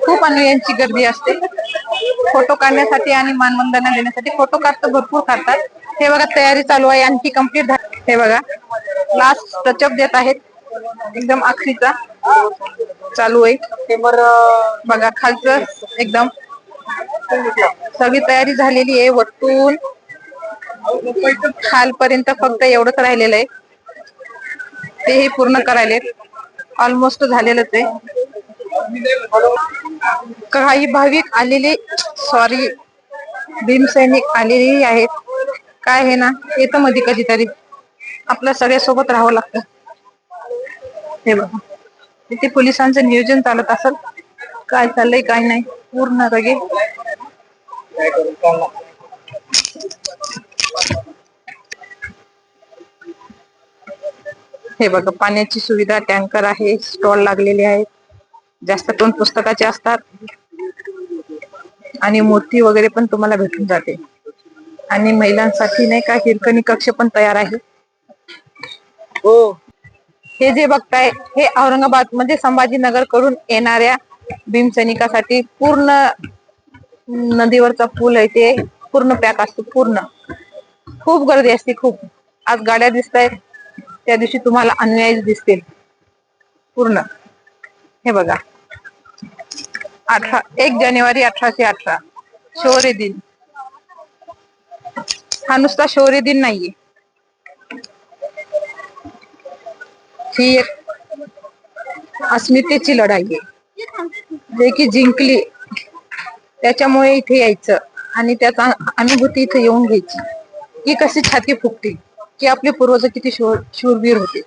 खूप अनुयांची गर्दी असते. फोटो काढण्यासाठी आणि मानवंदना देण्यासाठी फोटो काढत भरपूर काढतात. हे बघा तयारी चालू आहे. आणखी कंप्लीट हे बघा लास्ट टचअप देत आहेत. एकदम आखरीचा. चालू आहे. बघा खालचं एकदम. सगळी तयारी झालेली आहे वरतून खालपर्यंत फक्त एवढंच राहिलेलं आहे. तेही पूर्ण करायले. ऑलमोस्ट झालेलंच आहे. काही भाविक आलेले सॉरी भीमसैनिक आलेली आहेत. काय आहे ना? येतं मध्ये कधीतरी. आपल्या सगळ्या सोबत राहावं लागतं. हे बघा. इथे पोलिसांचं नियोजन चालत असेल काय चाललंय काय नाही पूर्ण रगे. हे बघा पाण्याची सुविधा टँकर आहे स्टॉल लागलेले आहेत. जास्त करून पुस्तकाचे असतात. आणि मूर्ती वगैरे पण तुम्हाला भेटून जाते. आणि महिलांसाठी नाही का हिरकणी कक्ष पण तयार आहे. हो. हे जे बघताय हे औरंगाबाद म्हणजे संभाजीनगरकडून येणाऱ्या भीमसैनिकासाठी पूर्ण नदीवरचा पूल आहे ते पूर्ण पॅक असतो पूर्ण. खूप गर्दी असते खूप. आज गाड्या दिसत आहेत त्या दिवशी तुम्हाला अन्याय दिसतील. पूर्ण. हे बघा. अठरा एक जानेवारी अठराशे अठरा. शौर्य दिन. हा नुसता शौर्य दिन नाहीये. ही एक अस्मितेची लढाई आहे. जे की जिंकली त्याच्यामुळे इथे यायचं आणि त्याचा अनुभूती इथे येऊन घ्यायची. की कशी छाती फुकते की आपले पूर्वज किती शूर शूरवीर होते.